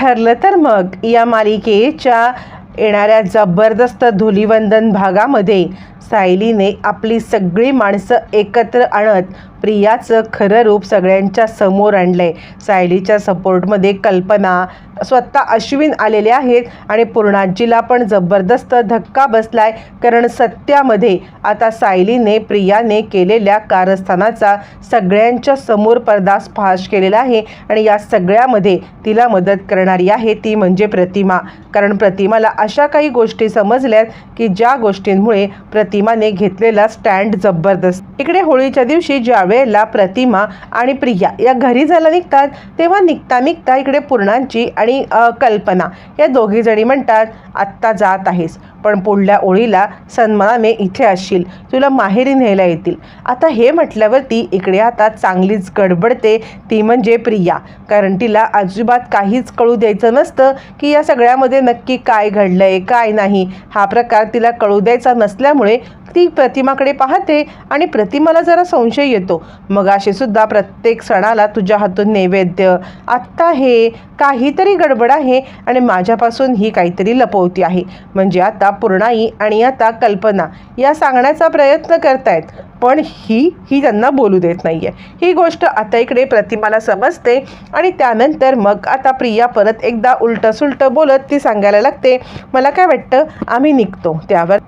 ठरलं तर मग या मालिकेच्या येणाऱ्या जबरदस्त धुलीवंदन भागामध्ये सायलीने आपली सगळी माणसं एकत्र आणत प्रियाचं खरं रूप सगळ्यांच्या समोर आणलं आहे सायलीच्या सपोर्टमध्ये कल्पना स्वतः अश्विन आलेले आहेत आणि पूर्णाजीला पण जबरदस्त धक्का बसलाय कारण सत्यामध्ये आता सायलीने प्रियाने केलेल्या कारस्थानाचा सगळ्यांच्या समोर पर्दास फाश केलेला आहे आणि या सगळ्यामध्ये तिला मदत करणारी आहे ती म्हणजे प्रतिमा. कारण प्रतिमाला अशा काही गोष्टी समजल्यात की ज्या गोष्टींमुळे प्रतिमाने घेतलेला स्टँड जबरदस्त. इकडे होळीच्या दिवशी ज्या वेळेला प्रतिमा आणि प्रिया या घरी जायला निघतात तेव्हा निघता निघता इकडे पूर्णांची आणि आणि कल्पना. या दोघीजणी म्हणतात आत्ता जात आहेस. पण पुढल्या ओळीला सन्मानाने इथे असशील. तुला माहेरी न्यायला येतील. आता हे म्हटल्यावरती इकडे आता चांगलीच गडबडते ती म्हणजे प्रिया. कारण तिला अजिबात काहीच कळू द्यायचं नसतं की या सगळ्यामध्ये नक्की काय घडलंय काय नाही. हा प्रकार तिला कळू द्यायचा नसल्यामुळे ती प्रतिमाकडे पाहते आणि प्रतिमाला जरा संशय येतो. मग असे सुद्धा प्रत्येक सणाला तुझ्या हातून नैवेद्य. आत्ता हे काहीतरी गडबड आहे आणि माझ्यापासून ही काहीतरी लपवती आहे. म्हणजे आता पूर्णाई आणि आता कल्पना या सांगण्याचा प्रयत्न करतायत. पण ही ही त्यांना बोलू देत नाही आहे ही गोष्ट आता इकडे प्रतिमाला समजते आणि त्यानंतर मग आता प्रिया परत एकदा उलटं सुलटं बोलत ती सांगायला लागते मला काय वाटतं आम्ही निघतो त्यावर.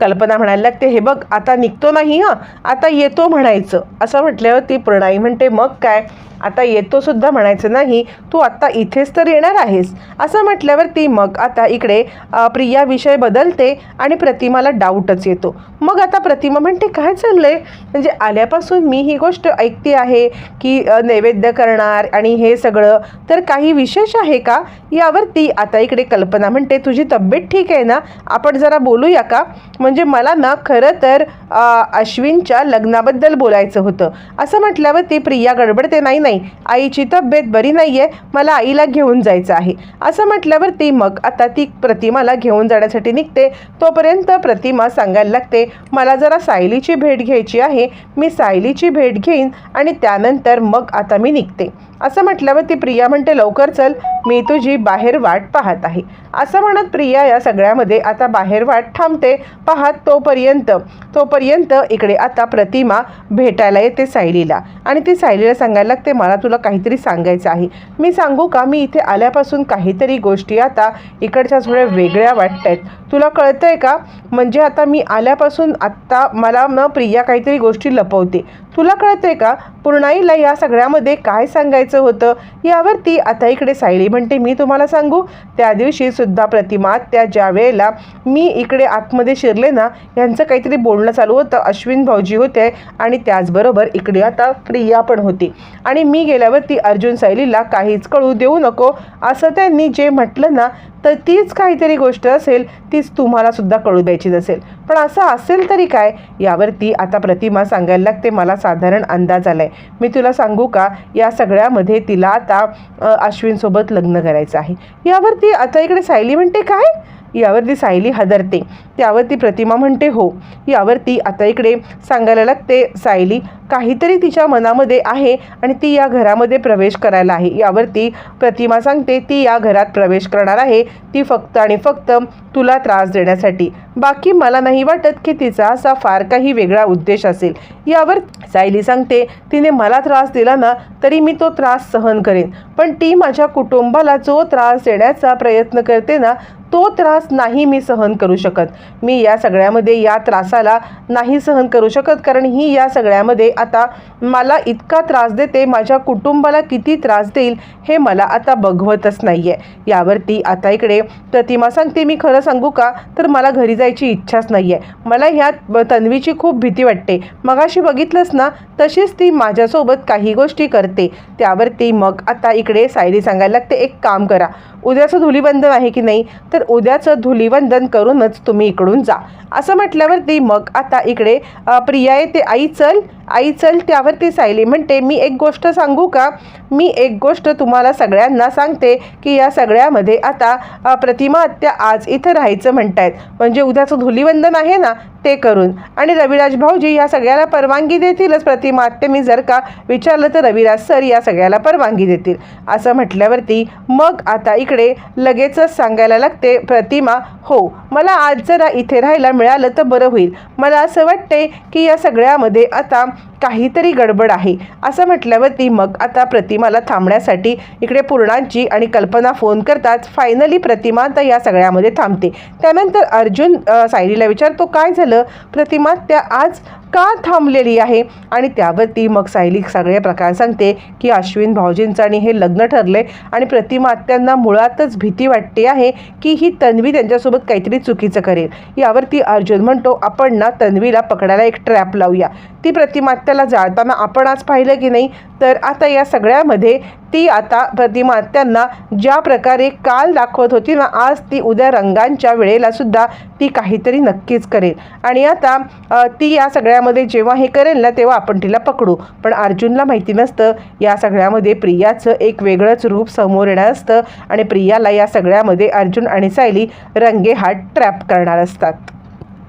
कल्पना म्हणायला लागते हे बघ आता निघतो नाही हां आता येतो म्हणायचं. असं म्हटल्यावर ती प्रणाई म्हणते मग काय? आता येतो सुद्धा म्हणायचं नाही तू आत्ता इथेच तर येणार आहेस. असं म्हटल्यावर ती मग आता इकडे प्रिया विषय बदलते आणि प्रतिमाला डाऊटच येतो. मग आता प्रतिमा म्हणते काय चाललंय? म्हणजे आल्यापासून मी ही गोष्ट ऐकते आहे की नैवेद्य करणार आणि हे सगळं. तर काही विशेष आहे का? यावरती आता इकडे कल्पना म्हणते तुझी तब्येत ठीक आहे ना? आपण जरा बोलूया का? म्हणजे मला ना खरं तर अश्विनच्या लग्नाबद्दल बोलायचं होतं. असं म्हटल्यावर ती प्रिया गडबडते नाही नाही. आईची तब्येत बरी नाही आहे मला आईला घेऊन जायचं आहे. असं म्हटल्यावर ती मग आता ती प्रतिमाला घेऊन जाण्यासाठी निघते. तोपर्यंत प्रतिमा सांगायला लागते मला जरा सायलीची भेट घ्यायची आहे. मी सायलीची भेट घेईन आणि त्यानंतर मग आता मी निघते. असं म्हटल्यावर ती प्रिया म्हणते लवकर चल मी तुझी बाहेर वाट पाहत आहे. असं म्हणत प्रिया या सगळ्यामध्ये आता बाहेर वाट थांबते पाहत तोपर्यंत तोपर्यंत इकडे आता प्रतिमा भेटायला येते सायलीला. आणि ती सायलीला सांगायला लागते मला तुला काहीतरी सांगायचं आहे. मी सांगू का? मी इथे आल्यापासून काहीतरी गोष्टी आता इकडच्या थोड्या वेगळ्या वाटत आहेत तुला कळतंय का? म्हणजे आता मी आल्यापासून आत्ता मला न प्रिया काहीतरी गोष्टी लपवते. तुला कळतंय का? पूर्णाईला या सगळ्यामध्ये काय सांगायचं होतं? यावरती आता इकडे सायली म्हणते मी तुम्हाला सांगू त्या दिवशी सुद्धा प्रतिमा त्या ज्या वेळेला मी इकडे आतमध्ये शिरले ना यांचं काहीतरी बोलणं चालू होतं. अश्विन भाऊजी होते आणि त्याचबरोबर इकडे आता प्रिया पण होती. आणि मी गेल्यावरती अर्जुन सायलीला काहीच कळू देऊ नको. असं त्यांनी जे म्हटलं ना तर तीच काहीतरी गोष्ट असेल तीच तुम्हाला सुद्धा कळू द्यायची नसेल. पण असं असेल तरी काय? यावरती आता प्रतिमा सांगायला लागते मला साधारण अंदाज आला आहे मी तुला सांगू का या सगळ्यामध्ये तिला आता अश्विनसोबत लग्न करायचं आहे. यावरती आता इकडे सायली म्हणते काय? यावरती सायली हदरते. त्यावरती प्रतिमा म्हणते हो. यावरती आता इकडे सांगायला लागते सायली काहीतरी तिच्या मनामध्ये आहे आणि ती या घरामध्ये प्रवेश करायला आहे. यावरती प्रतिमा सांगते ती या घरात प्रवेश करणार आहे. ती फक्त आणि फक्त तुला त्रास देण्यासाठी. बाकी मला नाही वाटत की तिचा असा फार काही वेगळा उद्देश असेल. यावर सायली सांगते तिने मला त्रास दिला ना तरी मी तो त्रास सहन करेन. पण ती माझ्या कुटुंबाला जो त्रास देण्याचा प्रयत्न करते ना तो त्रास नाही मी सहन करू शकत. मी या सगळ्यामध्ये या त्रासाला नाही सहन करू शकत कारण ही या सगळ्यामध्ये आता मला इतका त्रास देते माझ्या कुटुंबाला किती त्रास देईल हे मला आता बघवतच नाही आहे यावरती आता इकडे प्रतिमा सांगते मी खरं सांगू का? तर मला घरी जायची इच्छाच नाही आहे मला ह्या तन्वीची खूप भीती वाटते. मगाशी बघितलंस ना तशीच ती माझ्यासोबत काही गोष्टी करते. त्यावरती मग आता इकडे सायली सांगायला लागते एक काम करा. उद्याचं धुलीवंदन आहे की नाही? तर उद्याचं धुलीवंदन करूनच तुम्ही इकडून जा. असं म्हटल्यावरती मग आता इकडे प्रिया येते. आई चल. आई चल त्यावरती सायली म्हणते मी एक गोष्ट सांगू का? मी एक गोष्ट तुम्हाला सगळ्यांना सांगते की या सगळ्यामध्ये आता प्रतिमा आत्या आज इथं राहायचं म्हणतायत. म्हणजे उद्याचं धुलीवंदन आहे ना ते करून. आणि रविराज भाऊजी या सगळ्याला परवानगी देतीलच. प्रतिमा मी जर का विचारलं तर रविराज सर या सगळ्याला परवानगी देतील. असं म्हटल्यावरती मग आता इकडे लगेचच सांगायला लागते प्रतिमा हो मला आज जरा इथे राहायला मिळालं तर बरं होईल. मला असं वाटते की या सगळ्यामध्ये आता काहीतरी गडबड आहे. असं म्हटल्यावरती मग आता प्रतिमाला थांबण्यासाठी इकडे पूर्णांची आणि कल्पना फोन करतात फायनली प्रतिमा आता या सगळ्यामध्ये थांबते. त्यानंतर अर्जुन अ, सायलीला विचारतो काय झालं? प्रतिमा त्या आज का थांबलेली आहे? आणि त्यावरती मग सायली सगळे प्रकार सांगते की अश्विन भाऊजींचं आणि हे लग्न ठरले आणि प्रतिमात्यांना मुळातच भीती वाटते आहे की ही तन्वी त्यांच्यासोबत काहीतरी चुकीचं करेल. यावरती अर्जुन म्हणतो आपण ना तन्वीला पकडायला एक ट्रॅप लावूया. ती प्रतिमात्याला जाळताना आपण आज पाहिलं की नाही? तर आता या सगळ्यामध्ये ती आता प्रतिमा त्यांना ज्या प्रकारे काल दाखवत होती ना आज ती उद्या रंगांच्या वेळेला सुद्धा ती काहीतरी नक्कीच करेल. आणि आता ती या सगळ्यामध्ये जेव्हा हे करेल ना तेव्हा आपण तिला पकडू. पण अर्जुनला माहिती नसतं या सगळ्यामध्ये प्रियाचं एक वेगळंच रूप समोर येणार असतं आणि प्रियाला या सगळ्यामध्ये अर्जुन आणि सायली रंगेहात ट्रॅप करणार असतात.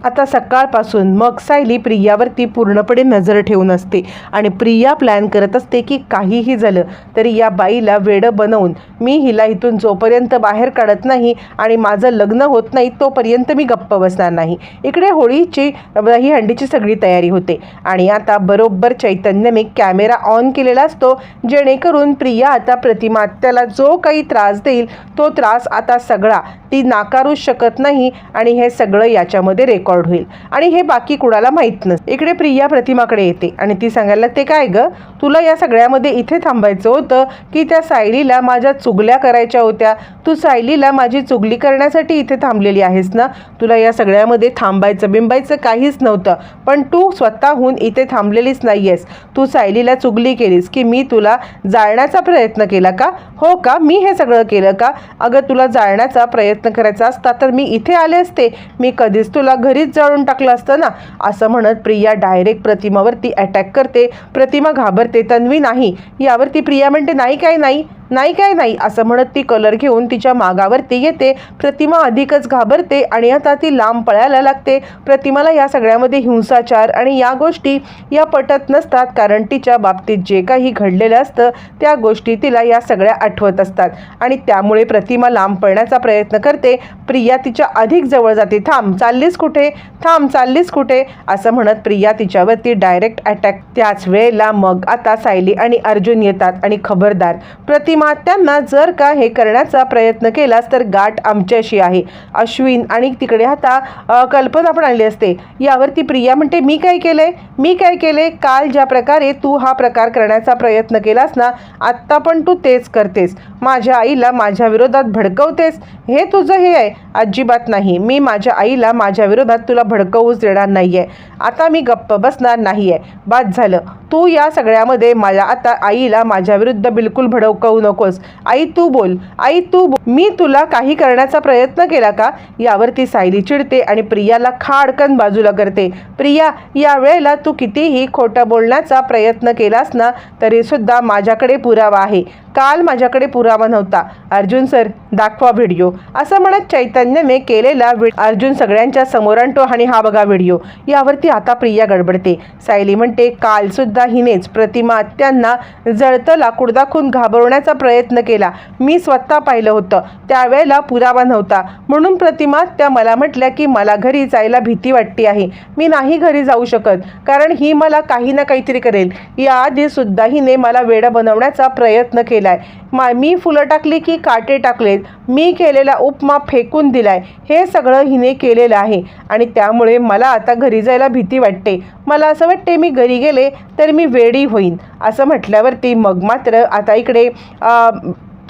आता सकाळपासून मग सायली प्रियावरती पूर्णपणे नजर ठेवून असते आणि प्रिया प्लॅन करत असते की काहीही झालं तरी या बाईला वेडं बनवून मी हिला इथून जोपर्यंत बाहेर काढत नाही आणि माझं लग्न होत नाही तोपर्यंत मी गप्प बसणार नाही. इकडे होळीची ही हंडीची सगळी तयारी होते आणि आता बरोबर चैतन्यने कॅमेरा ऑन केलेला असतो जेणेकरून प्रिया आता प्रतिमा त्याला जो काही त्रास देईल तो त्रास आता सगळा ती नाकारूच शकत नाही आणि हे सगळं याच्यामध्ये रेकॉर्ड होईल. आणि हे बाकी कुणाला माहीत नसतं इकडे प्रिया प्रतिमाकडे येते आणि ती सांगायला ते काय ग? तुला या सगळ्यामध्ये इथे थांबायचं होतं की त्या सायलीला माझ्या चुगल्या करायच्या होत्या? तू सायलीला माझी चुगली करण्यासाठी इथे थांबलेली आहेस ना? तुला या सगळ्यामध्ये थांबायचं बिंबायचं काहीच नव्हतं. पण तू स्वतःहून इथे थांबलेलीच नाही आहेस तू सायलीला चुगली केलीस की मी तुला जाळण्याचा प्रयत्न केला का? हो का? मी हे सगळं केलं का? अगं तुला जाळण्याचा प्रयत्न करायचा असता तर मी इथे आले असते. मी कधीच तुला घरी घरीच जाळून टाकलं असतं ना. असं म्हणत प्रिया डायरेक्ट प्रतिमावरती अटॅक करते. प्रतिमा घाबरते. तन्वी नाही. यावरती प्रिया म्हणते नाही काय नाही. नाही काय नाही असं म्हणत ती कलर घेऊन तिच्या मागावरती येते. प्रतिमा अधिकच घाबरते आणि आता ती लांब पळायला लागते. प्रतिमाला या सगळ्यामध्ये हिंसाचार आणि या गोष्टी या पटत नसतात कारण तिच्या बाबतीत जे काही घडलेलं असतं त्या गोष्टी तिला या सगळ्या आठवत असतात. आणि त्यामुळे प्रतिमा लांब पळण्याचा प्रयत्न करते. प्रिया तिच्या अधिक जवळ जाते. थांब चाललीस कुठे? थांब चाललीस कुठे? असं म्हणत प्रिया तिच्यावरती डायरेक्ट अटॅक. त्याच वेळेला मग आता सायली आणि अर्जुन येतात आणि खबरदार. प्रतिमा मात्यांना जर का हे करण्याचा प्रयत्न केलास तर गाठ आमच्याशी आहे. अश्विन आणि तिकडे आता कल्पना पण आली असते. यावरती प्रिया म्हणते मी काय केलंय? मी काय केले काल ज्या प्रकारे तू हा प्रकार करण्याचा प्रयत्न केलास ना आत्ता पण तू तेच करतेस. माझ्या आईला माझ्या विरोधात भडकवतेस. हे तुझं हे आहे. अजिबात नाही. मी माझ्या आईला माझ्या विरोधात तुला भडकवूच देणार नाही आहे आता मी गप्प बसणार नाही आहे बाद झालं. तू या सगळ्यामध्ये मला आता आईला माझ्या विरुद्ध बिलकुल भडकवू नकोस. आई तू बोल. आई तू बोल. मी तुला काही करण्याचा प्रयत्न केला का? यावर ती सायली चिडते आणि प्रियाला खाडकन बाजूला करते. प्रिया या वेळेला तू कितीही खोटं बोलण्याचा प्रयत्न केलास ना तरीसुद्धा माझ्याकडे पुरावा आहे. काल माझ्याकडे पुरावा नव्हता. अर्जुन सर दाखवा व्हिडिओ. असं म्हणत चैतन्यने केलेला अर्जुन सगळ्यांच्या समोर आणतो आणि हा बघा व्हिडिओ. यावरती आता प्रिया गडबडते. सायली म्हणते कालसुद्धा हिनेच प्रतिमा त्यांना जळतं लाकूड दाखवून घाबरवण्याचा प्रयत्न केला. मी स्वतः पाहिलं होतं. त्यावेळेला पुरावा नव्हता. म्हणून प्रतिमा त्या मला म्हटल्या की मला घरी जायला भीती वाटते आहे. मी नाही घरी जाऊ शकत. कारण ही मला काही ना काहीतरी करेल. याआधीसुद्धा हिने मला वेडं बनवण्याचा प्रयत्न केला. केलाय. मा मी फुलं टाकली की काटे टाकलेत. मी केलेला उपमा फेकून दिलाय. हे सगळं हिने केलेलं आहे. आणि त्यामुळे मला आता घरी जायला भीती वाटते. मला असं वाटते मी घरी गेले तर मी वेडी होईन. असं म्हटल्यावरती मग मात्र आता इकडे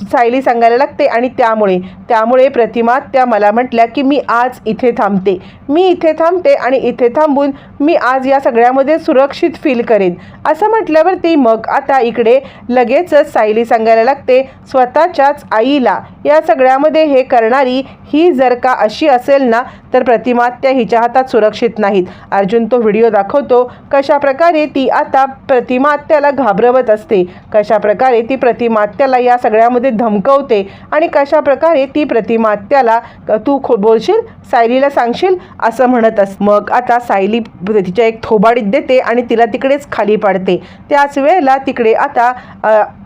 सायली सांगायला लागते. आणि त्यामुळे त्यामुळे प्रतिमा त्या मला म्हटल्या की मी आज इथे थांबते. मी इथे थांबते आणि इथे थांबून मी आज या सगळ्यामध्ये सुरक्षित फील करेन. असं म्हटल्यावरती मग आता इकडे लगेचच सायली सांगायला लागते स्वतःच्याच आईला. या सगळ्यामध्ये हे करणारी ही जर का अशी असेल ना तर प्रतिमा त्या हिच्या हातात सुरक्षित नाहीत. अर्जुन तो व्हिडिओ दाखवतो कशा प्रकारे ती आता प्रतिमात्याला घाबरवत असते कशा प्रकारे ती प्रतिमात्याला या सगळ्यामध्ये धमकवते आणि कशा प्रकारे ती प्रतिमात्याला तू खो बोलशील? सायलीला सांगशील? असं म्हणत अस मग आता सायली तिच्या एक थोबाडीत देते आणि तिला तिकडेच खाली पाडते. त्याच वेळेला तिकडे आता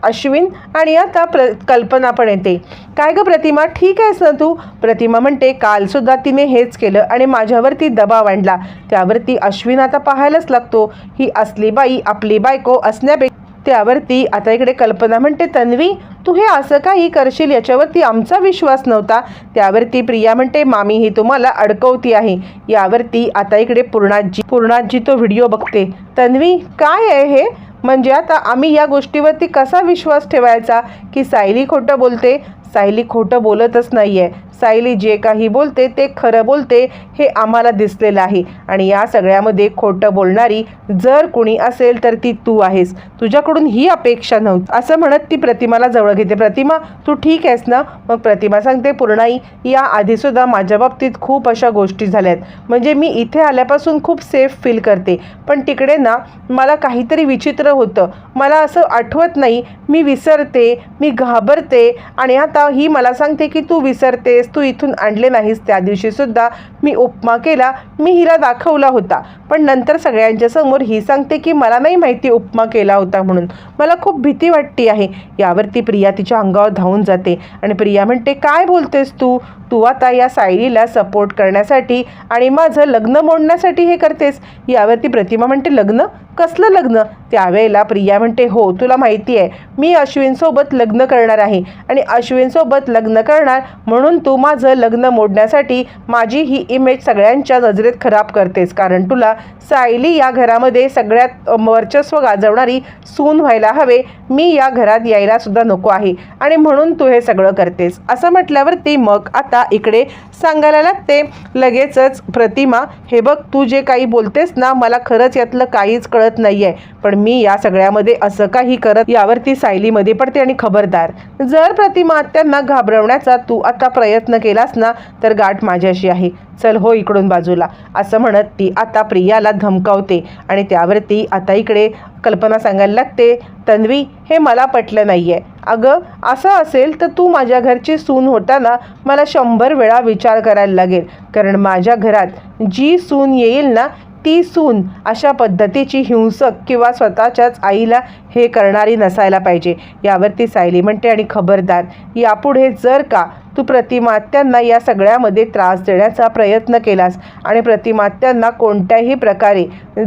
अश्विन आणि आता प्र कल्पना पण येते. काय गं प्रतिमा? ठीक आहेस ना तू? प्रतिमा म्हणते कालसुद्धा तिने हेच केलं आणि माझ्यावरती दबाव आणला. त्यावरती अश्विन आता पाहायलाच लागतो. ही असली बाई आपली बायको असण्यापेक्षा त्यावरती आता इकडे कल्पना म्हणते तन्वी तू हे असं काही करशील याच्यावरती आमचा विश्वास नव्हता. त्यावरती प्रिया म्हणते मामी ही तुम्हाला अडकवती आहे. यावरती आता इकडे पूर्णाजी पूर्णाजी तो व्हिडिओ बघते. तन्वी काय आहे हे? म्हणजे आता आम्ही या गोष्टीवरती कसा विश्वास ठेवायचा? की सायली खोटं बोलते सायली खोटं बोलतच नाही आहे सायली जे काही बोलते ते खरं बोलते हे आम्हाला दिसलेलं आहे. आणि या सगळ्यामध्ये खोटं बोलणारी जर कुणी असेल तर ती तू आहेस. तुझ्याकडून ही अपेक्षा नव्हती. असं म्हणत ती प्रतिमाला जवळ घेते. प्रतिमा तू ठीक आहेस ना? मग प्रतिमा सांगते पूर्णाई या आधीसुद्धा माझ्या बाबतीत खूप अशा गोष्टी झाल्यात. म्हणजे मी इथे आल्यापासून खूप सेफ फील करते. पण तिकडे ना मला काहीतरी विचित्र होतं. मला असं आठवत नाही. मी विसरते मी घाबरते आणि आता ही मला सांगते की तू विसरतेस तू इथून आणले नाहीस. त्या दिवशीसुद्धा मी उपमा केला मी हिला दाखवला होता. पण नंतर सगळ्यांच्या समोर ही सांगते की मला नाही माहिती उपमा केला होता म्हणून. मला खूप भीती वाटते आहे. यावरती प्रिया तिच्या अंगावर धावून जाते आणि प्रिया म्हणते काय बोलतेस तू? तू आता या सायलीला सपोर्ट करण्यासाठी आणि माझं लग्न मोडण्यासाठी हे करतेस. यावरती प्रतिमा म्हणते लग्न? कसलं लग्न? त्यावेळेला प्रिया म्हणते हो तुला माहिती आहे मी अश्विनसोबत लग्न करणार आहे आणि अश्विनसोबत लग्न करणार म्हणून तू माझं लग्न मोडण्यासाठी माझी ही इमेज सगळ्यांच्या नजरेत खराब करतेस. कारण तुला सायली या घरामध्ये सगळ्यात वर्चस्व गाजवणारी सून व्हायला हवे. मी या घरात यायला सुद्धा नको आहे आणि म्हणून तू हे सगळं करतेस. असं म्हटल्यावरती मग आता इकडे सांगायला लागते लगेचच प्रतिमा हे बघ तू जे काही बोलतेस ना मला खरंच यातलं काहीच कळत नाही आहे पण मी या सगळ्यामध्ये असं काही करत यावरती सायलीमध्ये पडते आणि खबरदार. जर प्रतिमा त्यांना घाबरवण्याचा तू आता प्रयत्न केलास ना तर गाठ माझ्याशी आहे. चल हो इकडून बाजूला. असं म्हणत ती आता प्रियाला धमकावते आणि त्यावरती आता इकडे कल्पना सांगायला लागते तन्वी हे मला पटलं नाही आहे अगं असं असेल तर तू माझ्या घरची सून होताना मला शंभर वेळा विचार करायला लागेल. कारण माझ्या घरात जी सून येईल ना ती सून अशा पद्धतीची हिंसक किंवा स्वतःच्याच आईला हे करणारी नसायला पाहिजे. यावरती सायली म्हणते आणि खबरदार यापुढे जर का तू प्रतिमात्यांना या सगळ्यामध्ये त्रास देण्याचा प्रयत्न केलास आणि प्रतिमात्यांना कोणत्याही प्रकारे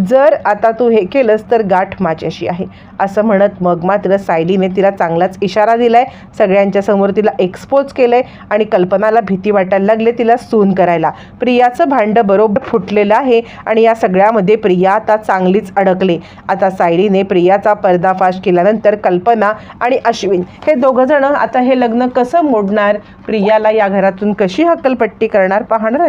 जर आता तू हे केलंस तर गाठ माझ्याशी आहे. असं म्हणत मग मात्र सायलीने तिला चांगलाच इशारा दिलाय. सगळ्यांच्या समोर तिला एक्सपोज केलंय आणि कल्पनाला भीती वाटायला लागले तिला सून करायला. प्रियाचं भांडं बरोबर फुटलेलं आहे आणि या सगळ्यामध्ये प्रिया आता चांगलीच अडकले. आता सायलीने प्रियाचा पर्दाफाश केल्यानंतर कल्पना आणि अश्विन हे दोघंजणं आता हे लग्न कसं मोडणार? प्रियाला या घरातून कशी हक्कलपट्टी करणार पाहणार